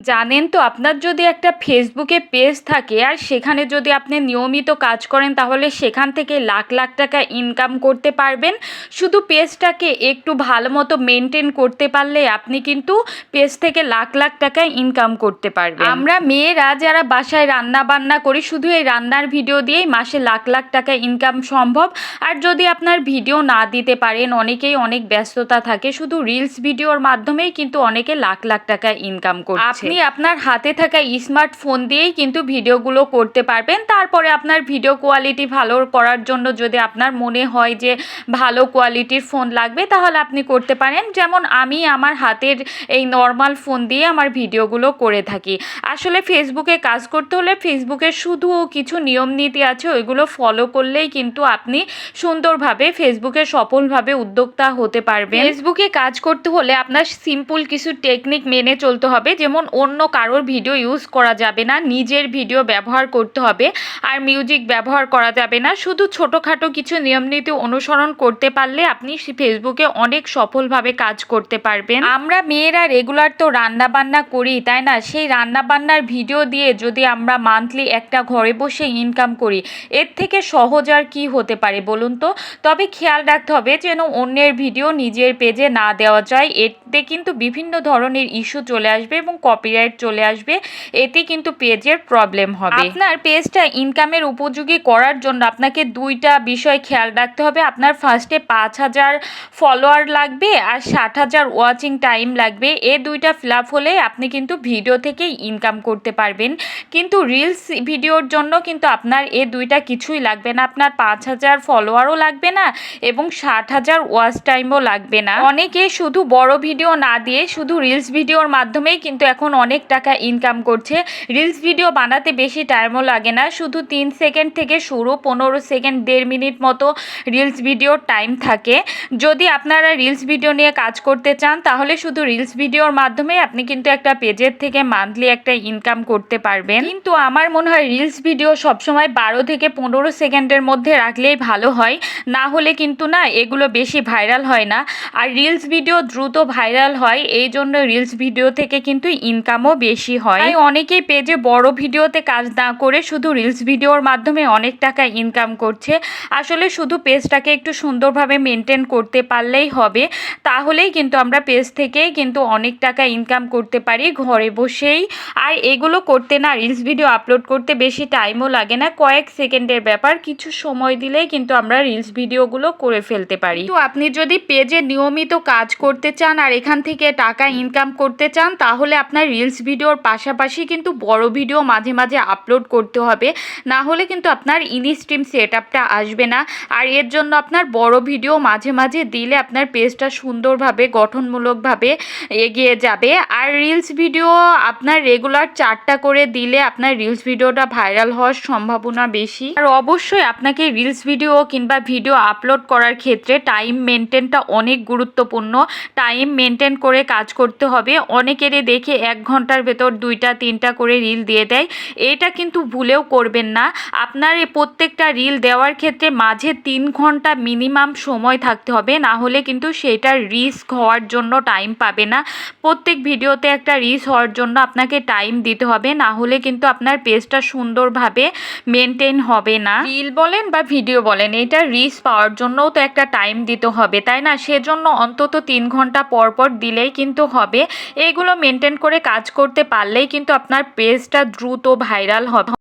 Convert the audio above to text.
জানেন তো আপনার যদি একটা ফেসবুকে পেজ থাকে আর সেখানে যদি আপনি নিয়মিত কাজ করেন তাহলে সেখান থেকে লাখ লাখ টাকা ইনকাম করতে পারবেন। শুধু পেজটাকে একটু ভালো মতো মেনটেন করতে পারলে আপনি কিন্তু পেজ থেকে লাখ লাখ টাকা ইনকাম করতে পারবেন। আমরা মেয়েরা যারা বাসায় রান্না বান্না করি শুধু এই রান্নার ভিডিও দিয়েই মাসে লাখ লাখ টাকা ইনকাম সম্ভব। আর যদি আপনার ভিডিও না দিতে পারেন অনেকেই অনেক ব্যস্ততা থাকে শুধু রিলস ভিডিওর মাধ্যমেই কিন্তু অনেকে লাখ লাখ টাকা ইনকাম করছে। আপনি আপনার হাতে থাকা স্মার্টফোন দিয়েই কিন্তু ভিডিওগুলো করতে পারবেন। তারপরে আপনার ভিডিও কোয়ালিটি ভালো করার জন্য যদি আপনার মনে হয় যে ভালো কোয়ালিটির ফোন লাগবে, তাহলে আপনি করতে পারেন। যেমন আমি আমার হাতের এই নর্মাল ফোন দিয়ে আমার ভিডিওগুলো করে থাকি। আসলে ফেসবুকে কাজ করতে হলে ফেসবুকে শুধু কিছু নিয়ম নীতি আছে, ওইগুলো ফলো করলেই কিন্তু আপনি সুন্দরভাবে ফেসবুকে সফলভাবে উদ্যোক্তা হতে পারবেন। ফেসবুকে কাজ করতে হলে আপনার সিম্পল কিছু টেকনিক মেনে চলতে হবে, যেমন অন্য কারোর ভিডিও ইউজ করা যাবে না, নিজের ভিডিও ব্যবহার করতে হবে আর মিউজিক ব্যবহার করা যাবে না। শুধু ছোটোখাটো কিছু নিয়মনীতি অনুসরণ করতে পারলে আপনি ফেসবুকে অনেক সফলভাবে কাজ করতে পারবেন। আমরা মেয়েরা রেগুলার তো রান্না বান্না করি, তাই না? সেই রান্না বান্নার ভিডিও দিয়ে যদি আমরা মান্থলি একটা ঘরে বসে ইনকাম করি, এর থেকে সহজ আর কি হতে পারে বলুন তো? তবে খেয়াল রাখতে হবে যেন অন্যের ভিডিও নিজের পেজে না দেওয়া যায়, এতে কিন্তু বিভিন্ন ধরনের ইস্যু চলে আসবে এবং কপিরাইট চলে আসবে, এতে কিন্তু পেজের প্রবলেম হবে। আপনার পেজটা ইনকামের উপযোগী করার জন্য আপনাকে দুইটা বিষয় খেয়াল রাখতে হবে। আপনার ফার্স্টে পাঁচ হাজার ফলোয়ার লাগবে আর ষাট হাজার ওয়াচিং টাইম লাগবে। এ দুইটা ফিল আপ হলে আপনি কিন্তু ভিডিও থেকেই ইনকাম করতে পারবেন। কিন্তু রিলস ভিডিওর জন্য কিন্তু আপনার এ দুইটা কিছুই লাগবে না। আপনার পাঁচ হাজার ফলোয়ারও লাগবে না এবং ষাট হাজার ওয়াচ টাইমও লাগবে না। অনেকে শুধু বড় ভিডিও না দিয়ে শুধু রিলস ভিডিওর মাধ্যমেই কিন্তু এখন অনেক টাকা ইনকাম করছে। রিলস ভিডিও বানাতে বেশি টাইমও লাগে না। শুধু তিন সেকেন্ড থেকে শুরু, পনেরো সেকেন্ড দেড় মিনিট মতো রিলস ভিডিওর টাইম থাকে। যদি আপনারা রিলস ভিডিও নিয়ে কাজ করতে চান, তাহলে শুধু রিলস ভিডিওর মাধ্যমে আপনি কিন্তু একটা পেজের থেকে মান্থলি একটা ইনকাম করতে পারবেন। কিন্তু আমার মনে হয় রিলস ভিডিও সবসময় বারো থেকে পনেরো সেকেন্ডের মধ্যে রাখলেই ভালো হয়। না হলে কিন্তু না, এগুলো বেশি ভাইরাল হয় না। আর রিলস ভিডিও দ্রুত ভাইরাল হয়। এই জন্য রিলস ভিডিও থেকে কিন্তু ইনকামও বেশি হয়। তাই অনেকেই পেজে বড় ভিডিওতে কাজ না করে শুধু রিলস ভিডিওর মাধ্যমে অনেক টাকা ইনকাম করছে। আসলে শুধু পেজটাকে একটু সুন্দরভাবে মেনটেন করতে পারলেই হবে। তাহলেই কিন্তু আমরা পেজ থেকেই কিন্তু অনেক টাকা ইনকাম করতে পারি ঘরে বসেই। আর এগুলো করতে না রিলস ভিডিও আপলোড করতে বেশি টাইমও লাগে না। কয়েক সেকেন্ডের ব্যাপার কিছু সময় দিলেই কিন্তু আমরা রিলস ভিডিওগুলো করে ফেলতে পারি। তো আপনি যদি পেজে নিয়মিত কাজ করতে চান আর এখান থেকে টাকা ইনকাম করতে চান তাহলে আপনার রিলস ভিডিওর পাশাপাশি কিন্তু বড় ভিডিও মাঝে মাঝে আপলোড করতে হবে। না হলে কিন্তু আপনার ইনস্ট্রিম সেট আপটা আসবে না। আর এর জন্য আপনার বড় ভিডিও মাঝে মাঝে দিলে আপনার পেজটা সুন্দরভাবে, গঠনমূলকভাবে এগিয়ে যাবে। আর রিলস ভিডিও আপনার রেগুলার চারটা করে দিলে আপনার রিলস ভিডিওটা ভাইরাল হওয়ার সম্ভাবনা বেশি। আর অবশ্যই আপনাকে রিলস ভিডিও কিংবা ভিডিও আপলোড করার ক্ষেত্রে টাইম মেনটেনটা অনেক গুরুত্বপূর্ণ। টাইম মেনটেন করে কাজ করতে হবে। অনেকেরই দেখে এক ঘণ্টার ভেতর দুইটা, তিনটা করে রিল দিয়ে দেয়। এটা কিন্তু ভুলেও করবেন না। আপনার প্রত্যেকটা রিল দেওয়ার ক্ষেত্রে মাঝে তিন ঘণ্টা মিনিমাম সময় থাকতে হবে। না হলে কিন্তু সেটার রিস্ক হওয়ার জন্য টাইম পাবে না। প্রত্যেক ভিডিওতে একটা রিস হওয়ার জন্য আপনাকে টাইম দিতে হবে। না হলে কিন্তু আপনার পেজটা সুন্দরভাবে মেনটেন হবে না। রিল বলেন বা ভিডিও বলেন, এটা রিস পাওয়ার জন্যও তো একটা টাইম দিতে হবে, তাই না? সেজন্য অন্তত তিন ঘণ্টা পর পর দিলেই কিন্তু হবে। এগুলো মেনটেন করে কাজ করতে পারলেই কিন্তু আপনার পেজটা দ্রুত ভাইরাল হবে।